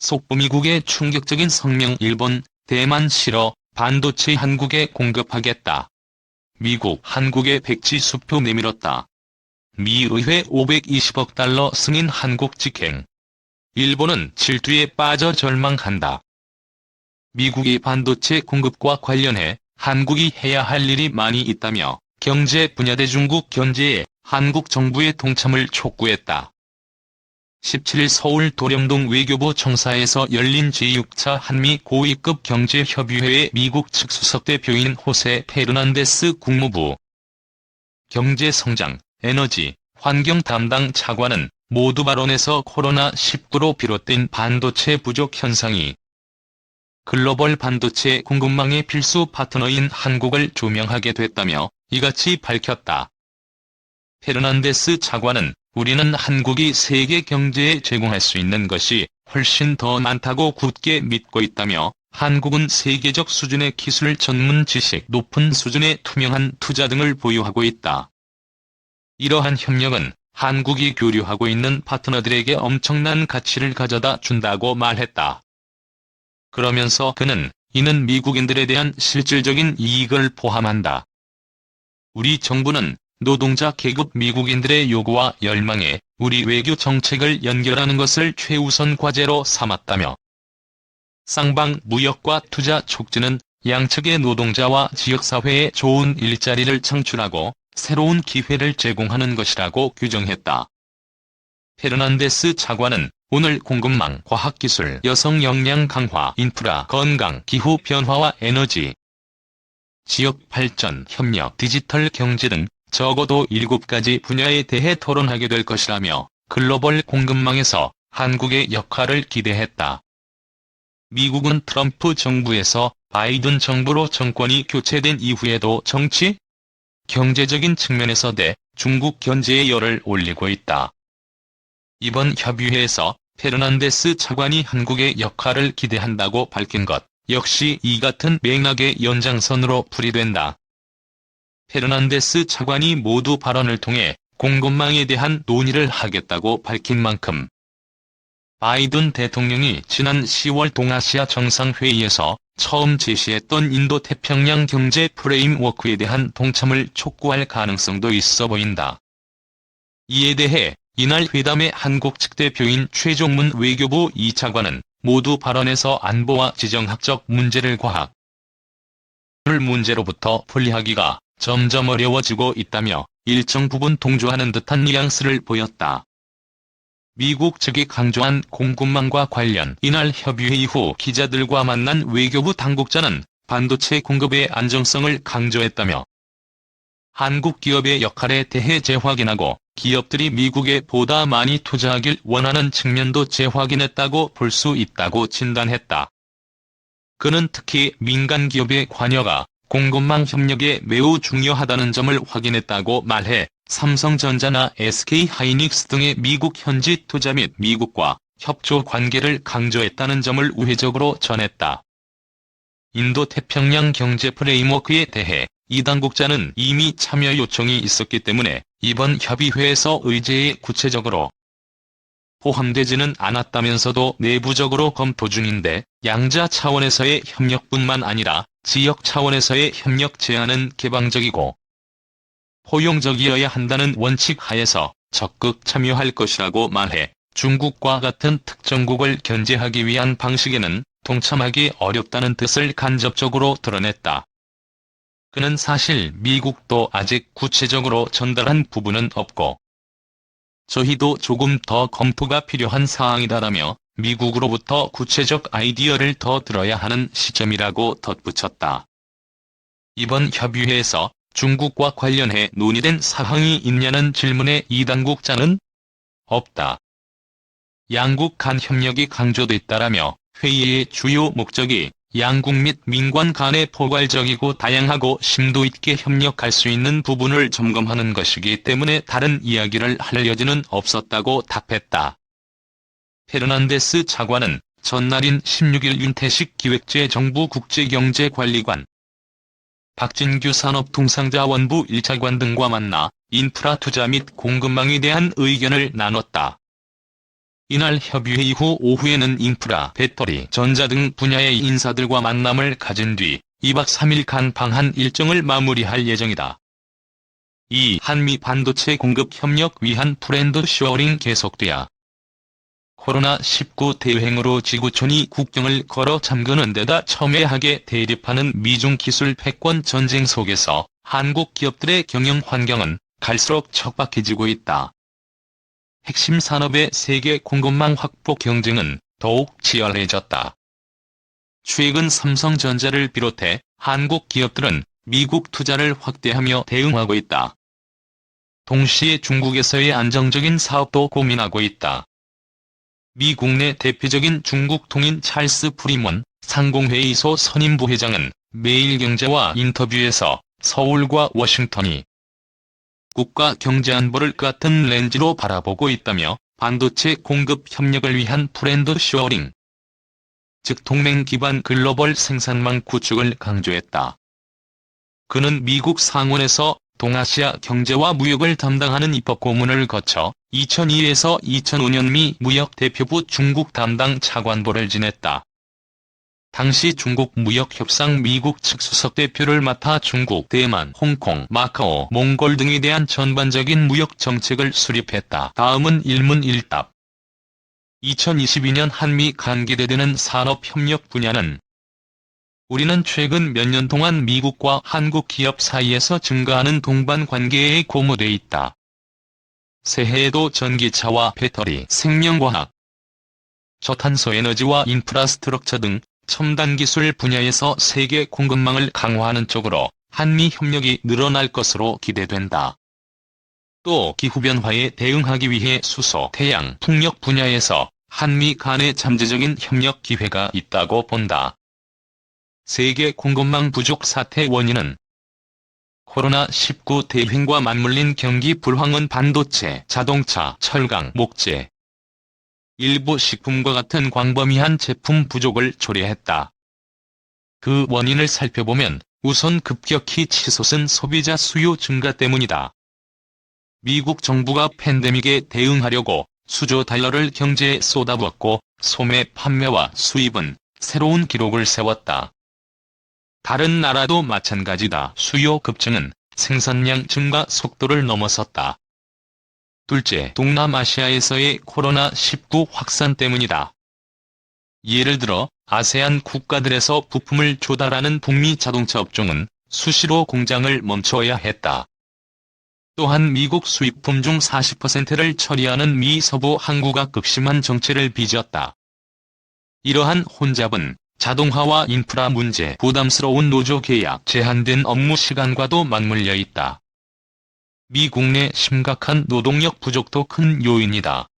속보 미국의 충격적인 성명 일본, 대만 실어 반도체 한국에 공급하겠다. 미국, 한국의 백지 수표 내밀었다. 미 의회 520억 달러 승인 한국 직행. 일본은 질투에 빠져 절망한다. 미국의 반도체 공급과 관련해 한국이 해야 할 일이 많이 있다며 경제 분야대 중국 견제에 한국 정부의 동참을 촉구했다. 17일 서울 도령동 외교부 청사에서 열린 제6차 한미 고위급 경제협의회의 미국 측 수석대표인 호세 페르난데스 국무부 경제성장, 에너지, 환경 담당 차관은 모두 발언에서 코로나19로 비롯된 반도체 부족 현상이 글로벌 반도체 공급망의 필수 파트너인 한국을 조명하게 됐다며 이같이 밝혔다. 페르난데스 차관은 우리는 한국이 세계 경제에 제공할 수 있는 것이 훨씬 더 많다고 굳게 믿고 있다며 한국은 세계적 수준의 기술 전문 지식 높은 수준의 투명한 투자 등을 보유하고 있다. 이러한 협력은 한국이 교류하고 있는 파트너들에게 엄청난 가치를 가져다 준다고 말했다. 그러면서 그는 이는 미국인들에 대한 실질적인 이익을 포함한다. 우리 정부는 노동자 계급 미국인들의 요구와 열망에 우리 외교 정책을 연결하는 것을 최우선 과제로 삼았다며 쌍방 무역과 투자 촉진은 양측의 노동자와 지역사회에 좋은 일자리를 창출하고 새로운 기회를 제공하는 것이라고 규정했다. 페르난데스 차관은 오늘 공급망, 과학기술, 여성 역량 강화, 인프라, 건강, 기후 변화와 에너지, 지역 발전, 협력, 디지털 경제 등 적어도 7가지 분야에 대해 토론하게 될 것이라며 글로벌 공급망에서 한국의 역할을 기대했다. 미국은 트럼프 정부에서 바이든 정부로 정권이 교체된 이후에도 정치, 경제적인 측면에서 대 중국 견제에 열을 올리고 있다. 이번 협의회에서 페르난데스 차관이 한국의 역할을 기대한다고 밝힌 것 역시 이 같은 맥락의 연장선으로 풀이된다. 페르난데스 차관이 모두 발언을 통해 공급망에 대한 논의를 하겠다고 밝힌 만큼 바이든 대통령이 지난 10월 동아시아 정상회의에서 처음 제시했던 인도-태평양 경제 프레임워크에 대한 동참을 촉구할 가능성도 있어 보인다. 이에 대해 이날 회담의 한국 측 대표인 최종문 외교부 2차관은 모두 발언에서 안보와 지정학적 문제를 과학 을 문제로부터 분리하기가 점점 어려워지고 있다며 일정 부분 동조하는 듯한 뉘앙스를 보였다. 미국 측이 강조한 공급망과 관련 이날 협의회 이후 기자들과 만난 외교부 당국자는 반도체 공급의 안정성을 강조했다며 한국 기업의 역할에 대해 재확인하고 기업들이 미국에 보다 많이 투자하길 원하는 측면도 재확인했다고 볼 수 있다고 진단했다. 그는 특히 민간 기업의 관여가 공급망 협력에 매우 중요하다는 점을 확인했다고 말해 삼성전자나 SK하이닉스 등의 미국 현지 투자 및 미국과 협조 관계를 강조했다는 점을 우회적으로 전했다. 인도-태평양 경제 프레임워크에 대해 이 당국자는 이미 참여 요청이 있었기 때문에 이번 협의회에서 의제에 구체적으로 포함되지는 않았다면서도 내부적으로 검토 중인데 양자 차원에서의 협력뿐만 아니라 지역 차원에서의 협력 제안은 개방적이고 포용적이어야 한다는 원칙 하에서 적극 참여할 것이라고 말해 중국과 같은 특정국을 견제하기 위한 방식에는 동참하기 어렵다는 뜻을 간접적으로 드러냈다. 그는 사실 미국도 아직 구체적으로 전달한 부분은 없고 저희도 조금 더 검토가 필요한 사항이다라며 미국으로부터 구체적 아이디어를 더 들어야 하는 시점이라고 덧붙였다. 이번 협의회에서 중국과 관련해 논의된 사항이 있냐는 질문에 이 당국자는 없다. 양국 간 협력이 강조됐다라며 회의의 주요 목적이 양국 및 민관 간의 포괄적이고 다양하고 심도 있게 협력할 수 있는 부분을 점검하는 것이기 때문에 다른 이야기를 할 여지는 없었다고 답했다. 페르난데스 차관은 전날인 16일 윤태식 기획재 정부 국제경제관리관 박진규 산업통상자원부 1차관 등과 만나 인프라 투자 및 공급망에 대한 의견을 나눴다. 이날 협의회 이후 오후에는 인프라, 배터리, 전자 등 분야의 인사들과 만남을 가진 뒤 2박 3일 간 방한 일정을 마무리할 예정이다. 이 한미 반도체 공급 협력 위한 프렌드 쇼어링 계속돼야 코로나19 대유행으로 지구촌이 국경을 걸어 잠그는 데다 첨예하게 대립하는 미중 기술 패권 전쟁 속에서 한국 기업들의 경영 환경은 갈수록 척박해지고 있다. 핵심 산업의 세계 공급망 확보 경쟁은 더욱 치열해졌다. 최근 삼성전자를 비롯해 한국 기업들은 미국 투자를 확대하며 대응하고 있다. 동시에 중국에서의 안정적인 사업도 고민하고 있다. 미 국내 대표적인 중국 통인 찰스 프리먼 상공회의소 선임 부회장은 매일경제와 인터뷰에서 서울과 워싱턴이 국가 경제안보를 같은 렌즈로 바라보고 있다며 반도체 공급 협력을 위한 프렌드 쇼어링, 즉 동맹 기반 글로벌 생산망 구축을 강조했다. 그는 미국 상원에서 동아시아 경제와 무역을 담당하는 입법 고문을 거쳐 2002에서 2005년 미 무역 대표부 중국 담당 차관보를 지냈다. 당시 중국 무역협상 미국 측 수석대표를 맡아 중국, 대만, 홍콩, 마카오, 몽골 등에 대한 전반적인 무역 정책을 수립했다. 다음은 일문일답. 2022년 한미 관계되는 산업협력 분야는 우리는 최근 몇 년 동안 미국과 한국 기업 사이에서 증가하는 동반 관계에 고무돼 있다. 새해에도 전기차와 배터리, 생명과학, 저탄소 에너지와 인프라스트럭처 등 첨단 기술 분야에서 세계 공급망을 강화하는 쪽으로 한미 협력이 늘어날 것으로 기대된다. 또 기후변화에 대응하기 위해 수소, 태양, 풍력 분야에서 한미 간의 잠재적인 협력 기회가 있다고 본다. 세계 공급망 부족 사태 원인은 코로나19 대행과 맞물린 경기 불황은 반도체, 자동차, 철강, 목재, 일부 식품과 같은 광범위한 제품 부족을 초래했다. 그 원인을 살펴보면 우선 급격히 치솟은 소비자 수요 증가 때문이다. 미국 정부가 팬데믹에 대응하려고 수조 달러를 경제에 쏟아부었고 소매 판매와 수입은 새로운 기록을 세웠다. 다른 나라도 마찬가지다. 수요 급증은 생산량 증가 속도를 넘어섰다. 둘째, 동남아시아에서의 코로나19 확산 때문이다. 예를 들어 아세안 국가들에서 부품을 조달하는 북미 자동차 업종은 수시로 공장을 멈춰야 했다. 또한 미국 수입품 중 40%를 처리하는 미 서부 항구가 극심한 정체를 빚었다. 이러한 혼잡은 자동화와 인프라 문제, 부담스러운 노조 계약, 제한된 업무 시간과도 맞물려 있다. 미국 내 심각한 노동력 부족도 큰 요인이다.